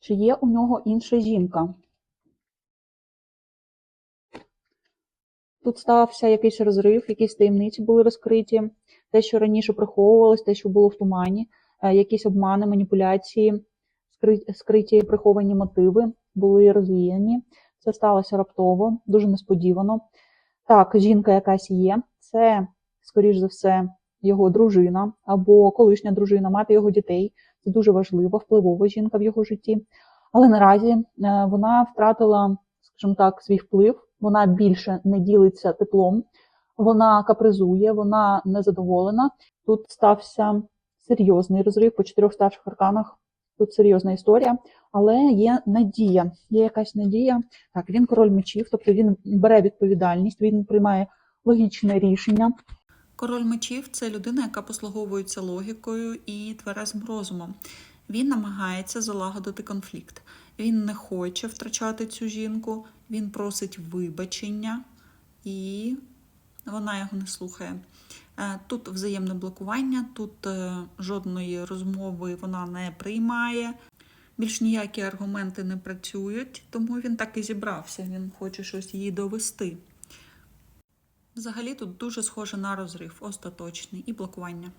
чи є у нього інша жінка. Тут стався якийсь розрив, якісь таємниці були розкриті, те, що раніше приховувалось, те, що було в тумані, е, якісь обмани, маніпуляції, скри- скриті приховані мотиви були розвіяні. Це сталося раптово, дуже несподівано. Так, жінка якась є. Це, скоріш за все, його дружина або колишня дружина, мати його дітей. Це дуже важлива, впливова жінка в його житті. Але наразі е, вона втратила, скажімо так, свій вплив. Вона більше не ділиться теплом, вона капризує, вона незадоволена. Тут стався серйозний розрив по чотирьох старших арканах. Тут серйозна історія, але є надія. Є якась надія. Так, він король мечів, тобто він бере відповідальність, він приймає логічне рішення. Король мечів це людина, яка послуговується логікою і тверезим розумом. Він намагається залагодити конфлікт. Він не хоче втрачати цю жінку, він просить вибачення, і вона його не слухає. Е, Тут взаємне блокування, тут е, жодної розмови вона не приймає. Більш ніякі аргументи не працюють, тому він так і зібрався. Він хоче щось їй довести. Взагалі тут дуже схоже на розрив, остаточний і блокування.